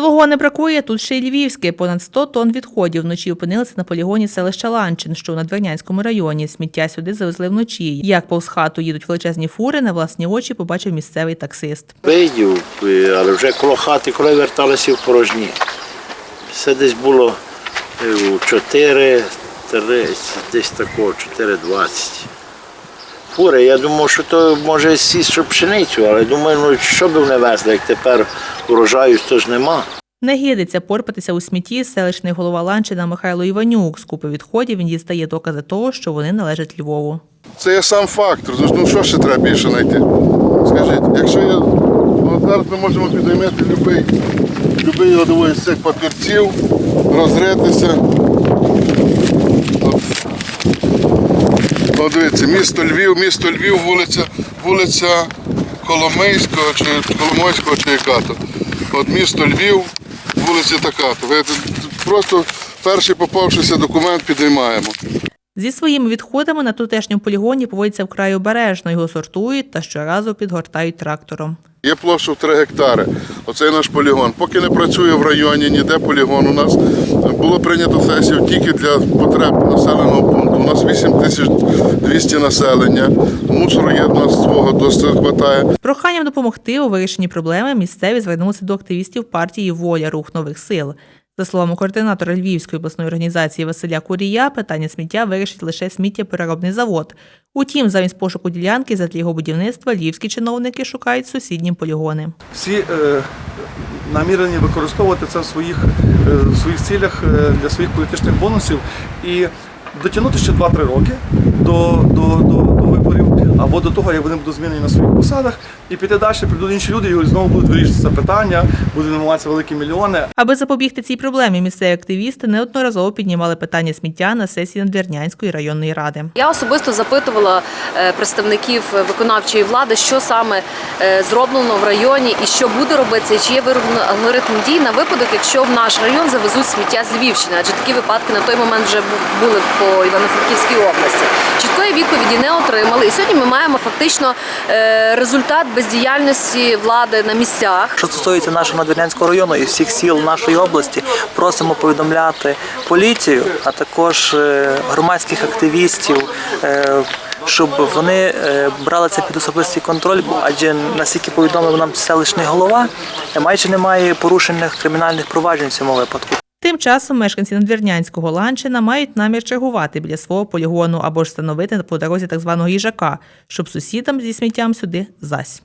Свого не бракує тут ще й львівське. Понад 100 тонн відходів вночі опинилися на полігоні селища Ланчин, що у Надвірнянському районі. Сміття сюди завезли вночі. Як повз хату їдуть величезні фури, на власні очі побачив місцевий таксист. Видів, е, але вже коло хати, коли верталися в порожні. Все десь було е, у 4, 30, десь такого, 4,20. Фури, я думав, що то може сість що пшеницю, але думаю, ну що б вони везли, як тепер урожаю то ж нема. Не гідиться порпатися у смітті селищний голова Ланчина Михайло Іванюк. З купи відходів він дістає докази того, що вони належать Львову. Це є сам факт. Ну що ще треба більше знайти? Скажіть, якщо я ну, зараз ми можемо підіймати любий, любий одного з цих папірців, розритися. От. От дивіться, місто Львів, місто Львів, вулиця, вулиця Коломийського чи Коломойського чи яка то. От місто Львів, вулиця така-то. Ви Просто перший попавшийся документ підіймаємо. Зі своїми відходами на тутешньому полігоні поводяться вкрай обережно, його сортують та щоразу підгортають трактором. Є площа в 3 гектари. Оцей наш полігон. Поки не працює в районі, ніде полігон у нас. Було прийнято сесію тільки для потреб населеного пункту. У нас 8200 населення. Мусору є в нас свого досить вистачає. Проханням допомогти у вирішенні проблеми місцеві звернулися до активістів партії Воля Рух нових сил. За словами координатора Львівської обласної організації Василя Курія, питання сміття вирішить лише сміттєпереробний завод. Утім, замість пошуку ділянки задля його будівництва львівські чиновники шукають сусідні полігони. всі е, намірені використовувати це в своїх, е, в своїх цілях е, для своїх політичних бонусів і дотягнути ще 2-3 роки до, або до того, як вони будуть змінені на своїх посадах, і піти далі, прийдуть інші люди і знову будуть вирішувати це питання, будуть намагатися великі мільйони. Аби запобігти цій проблемі, місцеві активісти неодноразово піднімали питання сміття на сесії Надвірнянської районної ради. Я особисто запитувала е, представників виконавчої влади, що саме е, зроблено в районі і що буде робитися, і чи є вироблено алгоритм дій на випадок, якщо в наш район завезуть сміття з Львівщини, адже такі випадки на той момент вже були по Івано-Франківській області. Чіткої відповіді не отримали. І сьогодні ми маємо фактично е, результат бездіяльності влади на місцях. Що стосується нашого Надвірнянського району і всіх сіл нашої області, просимо повідомляти поліцію, а також е, громадських активістів. е, Щоб вони брали це під особистий контроль, адже наскільки повідомив нам селищний голова, майже немає порушених кримінальних проваджень в цьому випадку. Тим часом мешканці Надвірнянського Ланчина мають намір чергувати біля свого полігону або ж встановити по дорозі так званого їжака, щоб сусідам зі сміттям сюди зась.